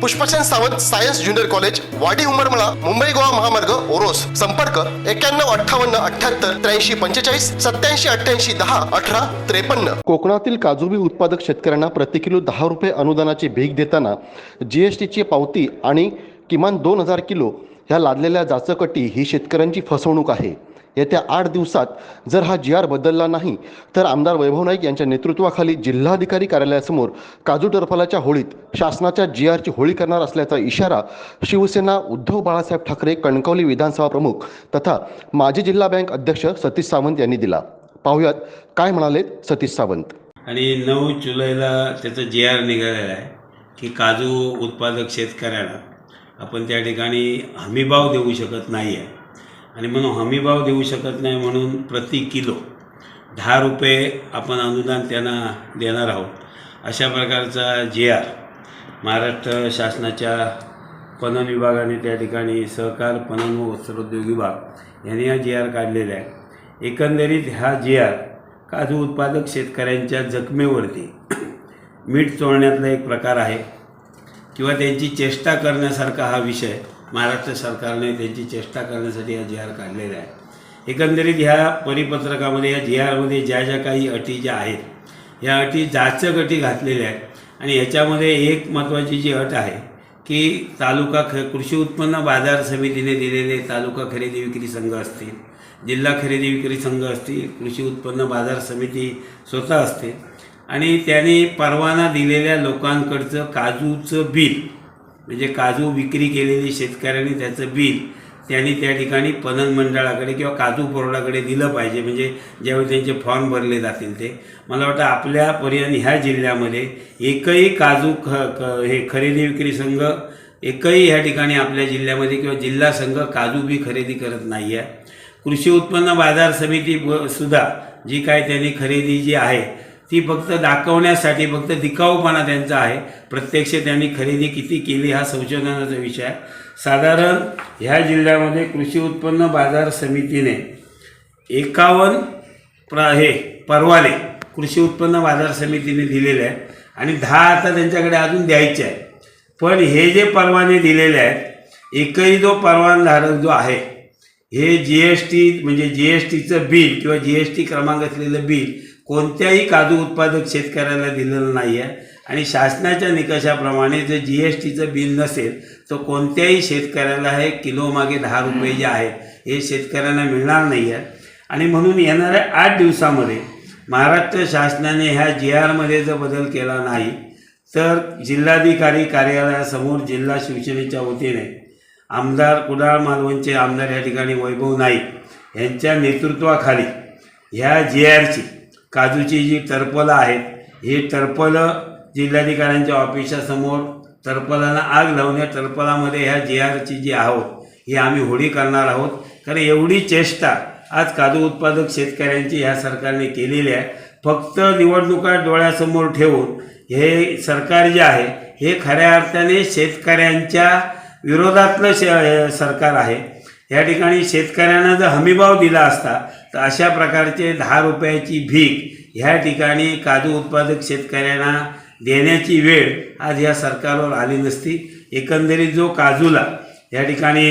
Pushpchand Sawant science junior college Wadi Umarmala Mumbai Goa महामार्ग ओरोस. संपर्क एक्क्याण्णव अठ्ठावन्न अठ्याहत्तर त्र्याऐंशी पंचेचाळीस सत्याऐंशी अठ्ठ्याऐंशी दहा अठरा त्रेपन्न. कोकणातील काजूबी उत्पादक शेतकऱ्यांना प्रति किलो दहा रुपये अनुदानाची भीक देताना जी एस पावती आणि किमान दोन हजार किलो ह्या लादलेल्या जाचकटी ही शेतकऱ्यांची फसवणूक आहे. येत्या आठ दिवसात जर हा जी आर बदलला नाही तर आमदार वैभव नाईक यांच्या नेतृत्वाखाली जिल्हाधिकारी कार्यालयासमोर काजू टरफलाच्या होळीत शासनाच्या जी आरची होळी करणार असल्याचा इशारा शिवसेना उद्धव बाळासाहेब ठाकरे कणकवली विधानसभा प्रमुख तथा माजी जिल्हा बँक अध्यक्ष सतीश सावंत यांनी दिला. पाहुयात काय म्हणालेत सतीश सावंत. आणि नऊ जुलैला त्याचं जी आर निघालेलं आहे की काजू उत्पादक शेतकऱ्यांना आपण त्या ठिकाणी हमीभाव देऊ शकत नाही आहे आणि म्हणून हमीभाव देऊ शकत नाही म्हणून प्रति किलो दहा रुपये आपण अनुदान त्यांना देणार आहोत. अशा प्रकारचा जे आर महाराष्ट्र शासनाच्या पणन विभागाने त्या ठिकाणी सहकार पणन व वस्त्रोद्योग विभाग यांनी हा जे आर काढलेला आहे. एकंदरीत हा जे आर काजू उत्पादक शेतकऱ्यांच्या जखमेवरती मीठ चोळण्यातला एक प्रकार आहे किंवा त्यांची चेष्टा करण्यासारखा हा विषय महाराष्ट्र सरकारने त्यांची चेष्टा करण्यासाठी हा जी आर काढलेला आहे एकंदरीत ह्या परिपत्रकामध्ये या जी आरमध्ये ज्या ज्या काही अटी ज्या आहेत या अटी जाचक अटी घातलेल्या आहेत आणि ह्याच्यामध्ये एक महत्त्वाची जी अट आहे की तालुका ख कृषी उत्पन्न बाजार समितीने दिलेले तालुका खरेदी विक्री संघ असतील जिल्हा खरेदी विक्री संघ असतील कृषी उत्पन्न बाजार समिती स्वतः असते आणि त्याने परवाना दिलेल्या लोकांकडचं काजूचं बिल म्हणजे काजू विक्री केलेली शेतकऱ्यांनी त्याचं बिल त्यांनी त्या ठिकाणी पणन मंडळाकडे किंवा काजू बोर्डाकडे दिलं पाहिजे. म्हणजे ज्यावेळी त्यांचे फॉर्म भरले जातील ते. मला वाटतं आपल्यापर्यंत ह्या जिल्ह्यामध्ये एकही काजू ख क हे खरेदी विक्री संघ एकही ह्या ठिकाणी आपल्या जिल्ह्यामध्ये किंवा जिल्हा संघ काजू बी खरेदी करत नाही आहे कृषी उत्पन्न बाजार समिती सुद्धा जी काय त्यांनी खरेदी जी आहे ती फक्त दाखवण्यासाठी फक्त दिखाऊपणा त्यांचा आहे. प्रत्यक्ष त्यांनी खरेदी किती केली हा संशोधनाचा विषय आहे. साधारण ह्या जिल्ह्यामध्ये कृषी उत्पन्न बाजार समितीने एकावन्न प्र हे परवाने कृषी उत्पन्न बाजार समितीने दिलेले आहेत. आणि दहा आता त्यांच्याकडे अजून द्यायचे आहे पण हे जे परवाने दिलेले आहेत एकही जो परवानधारक जो आहे हे जी एस टी म्हणजे जी एस टीचं बिल किंवा जी एस टी क्रमांक असलेलं बिल कोणत्याही काजू उत्पादक शेतकऱ्याला दिलेलं नाही आहे आणि शासनाच्या निकषाप्रमाणे जर जी एस टीचं बिल नसेल तर कोणत्याही शेतकऱ्याला हे किलोमागे दहा रुपये जे आहेत हे शेतकऱ्यांना मिळणार नाही आहे आणि म्हणून येणाऱ्या आठ दिवसामध्ये महाराष्ट्र शासनाने ह्या जी आरमध्ये जर बदल केला नाही तर जिल्हाधिकारी कार्यालयासमोर जिल्हा शिवसेनेच्या वतीने आमदार कुडाळ मालवणचे आमदार या ठिकाणी वैभव नाईक यांच्या नेतृत्वाखाली ह्या जी आरची काजूची जी टर्पलं आहेत ही टर्पलं जिल्हाधिकाऱ्यांच्या ऑफिसासमोर टर्पलांना आग लावून या टर्पलामध्ये ह्या जी आरची जी आहोत ही आम्ही होळी करणार आहोत. कारण एवढी चेष्टा आज काजू उत्पादक शेतकऱ्यांची ह्या सरकारने केलेली आहे. फक्त निवडणुका डोळ्यासमोर ठेवून हे सरकार जे आहे हे खऱ्या अर्थाने शेतकऱ्यांच्या विरोधातलं शे सरकार आहे. या ठिकाणी शेतकऱ्यांना जर हमीभाव दिला असता तर अशा प्रकारचे दहा रुपयाची भीक ह्या ठिकाणी काजू उत्पादक शेतकऱ्यांना देण्याची वेळ आज या सरकारवर आली नसती. एकंदरीत जो काजूला या ठिकाणी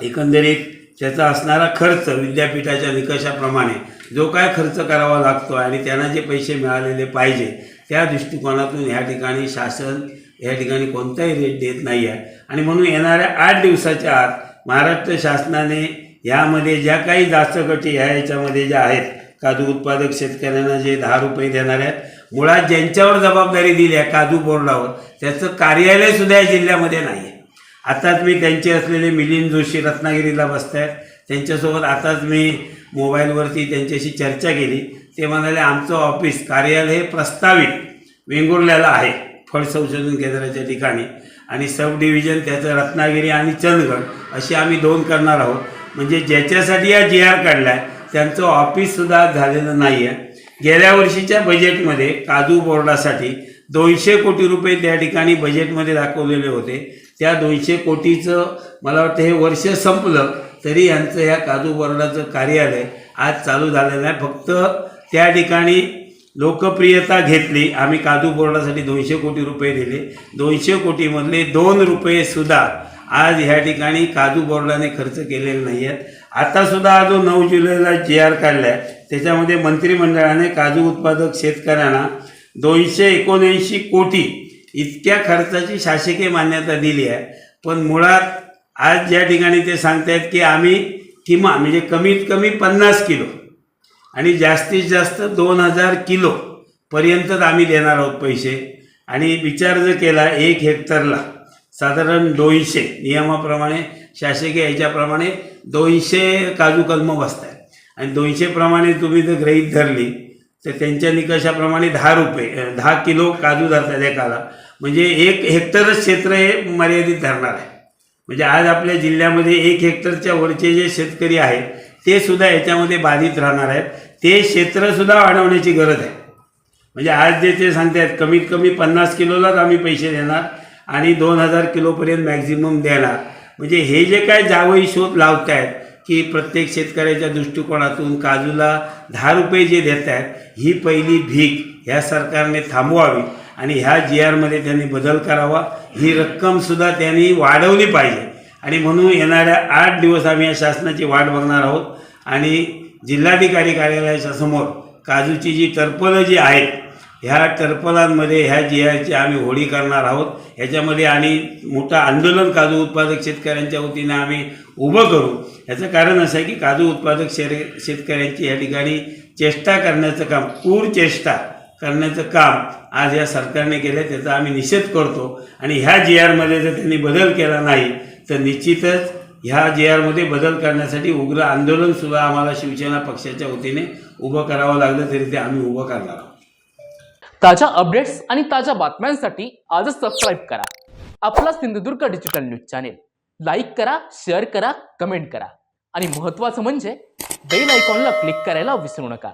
एकंदरीत त्याचा असणारा खर्च विद्यापीठाच्या निकषाप्रमाणे जो काय खर्च करावा लागतो आणि त्यांना जे पैसे मिळालेले पाहिजे त्या दृष्टिकोनातून ह्या ठिकाणी शासन या ठिकाणी कोणताही रेट देत नाही आहे आणि म्हणून येणाऱ्या आठ दिवसाच्या आत महाराष्ट्र शासनाने यामध्ये ज्या काही जास्त गटी ह्या याच्यामध्ये ज्या आहेत काजू उत्पादक शेतकऱ्यांना जे दहा रुपये देणार आहेत मुळात ज्यांच्यावर जबाबदारी दिली आहे काजू बोर्डावर त्याचं कार्यालयसुद्धा या जिल्ह्यामध्ये नाही आहे आताच मी त्यांचे असलेले मिलिंद जोशी रत्नागिरीला बसत आहेत त्यांच्यासोबत आताच मी मोबाईलवरती त्यांच्याशी चर्चा केली. ते म्हणाले आमचं ऑफिस कार्यालय हे प्रस्तावित वेंगुर्ल्याला आहे. फळ संशोधन केंद्राच्या ठिकाणी आणि सब डिव्हिजन त्याचं रत्नागिरी आणि चंदगड अशी आम्ही दोन करणार आहोत. म्हणजे ज्याच्यासाठी या जी आर काढला आहे त्यांचं ऑफिससुद्धा झालेलं नाही आहे गेल्या वर्षीच्या बजेटमध्ये काजू बोर्डासाठी दोनशे कोटी रुपये त्या ठिकाणी बजेटमध्ये दाखवलेले होते. त्या दोनशे कोटीचं मला वाटतं हे वर्ष संपलं तरी यांचं या काजू बोर्डाचं कार्यालय आज चालू झालेलं आहे. फक्त त्या ठिकाणी लोकप्रियता घेतली. आम्ही काजू बोर्डासाठी दोनशे कोटी रुपये दिले. दोनशे कोटीमधले दोन रुपयेसुद्धा आज ह्या ठिकाणी काजू बोर्डाने खर्च केलेले नाही आहेत आतासुद्धा हा जो नऊ जुलैला जी आर काढला आहे त्याच्यामध्ये मंत्रिमंडळाने काजू उत्पादक शेतकऱ्यांना दोनशे एकोणऐंशी कोटी इतक्या खर्चाची शासकीय मान्यता दिली आहे. पण मुळात आज ज्या ठिकाणी ते सांगतायत की आम्ही किमान म्हणजे कमीत कमी पन्नास किलो आणि जास्तीत जास्त दोन हजार किलो पर्यंतच आम्ही देणार आहोत पैसे. आणि विचार जर केला एक हेक्टरला साधारण दोनशे नियमाप्रमाणे शासकीय याच्याप्रमाणे दोनशे काजू कलम बसत आहेत आणि दोनशेप्रमाणे तुम्ही जर गृहीत धरली तर त्यांच्या निकषाप्रमाणे दहा रुपये दहा किलो काजू धरतात एकाला. म्हणजे एक हेक्टरच क्षेत्र हे मर्यादित धरणार आहे. म्हणजे आज आपल्या जिल्ह्यामध्ये एक हेक्टरच्या वरचे जे शेतकरी आहेत ते सुद्धा याच्यामध्ये बाधित राहणार आहेत. ते क्षेत्रसुद्धा वाढवण्याची गरज आहे. म्हणजे आज जे ते सांगतात कमीत कमी पन्नास किलोलाच आम्ही पैसे देणार आणि दोन हजार किलोपर्यंत मॅक्झिमम देणार. म्हणजे हे जे काय जावई शोध लावत आहेत की प्रत्येक शेतकऱ्याच्या दृष्टिकोनातून काजूला दहा रुपये जे देत आहेत ही पहिली भीक ह्या सरकारने थांबवावी आणि ह्या जी आरमध्ये त्यांनी बदल करावा. ही रक्कमसुद्धा त्यांनी वाढवली पाहिजे. आणि म्हणून येणाऱ्या आठ दिवस आम्ही या शासनाची वाट बघणार आहोत आणि जिल्हाधिकारी कार्यालयाच्या समोर काजूची जी टर्पलं जी आहेत ह्या टर्पलांमध्ये ह्या जी आरची आम्ही होळी करणार आहोत. ह्याच्यामध्ये आणि मोठं आंदोलन काजू उत्पादक शेतकऱ्यांच्या वतीने आम्ही उभं करू. ह्याचं कारण असं आहे की काजू उत्पादक शेरे शेतकऱ्यांची या ठिकाणी चेष्टा करण्याचं काम क्रूर चेष्टा करण्याचं काम आज या सरकारने केलं त्याचा आम्ही निषेध करतो. आणि ह्या जी आरमध्ये जर त्यांनी बदल केला नाही तर निश्चितच ह्या जे आरमध्ये बदल करण्यासाठी उग्र आंदोलनसुद्धा आम्हाला शिवसेना पक्षाच्या वतीने उभं करावं लागलं तरी ते आम्ही उभं करणार आहोत. ताज्या अपडेट्स आणि ताज्या बातम्यांसाठी आजच सबस्क्राईब करा. आपला Sindhudurg digital news channel like करा शेअर करा कमेंट करा. आणि महत्त्वाचं म्हणजे बेल आयकॉनला क्लिक करायला विसरू नका.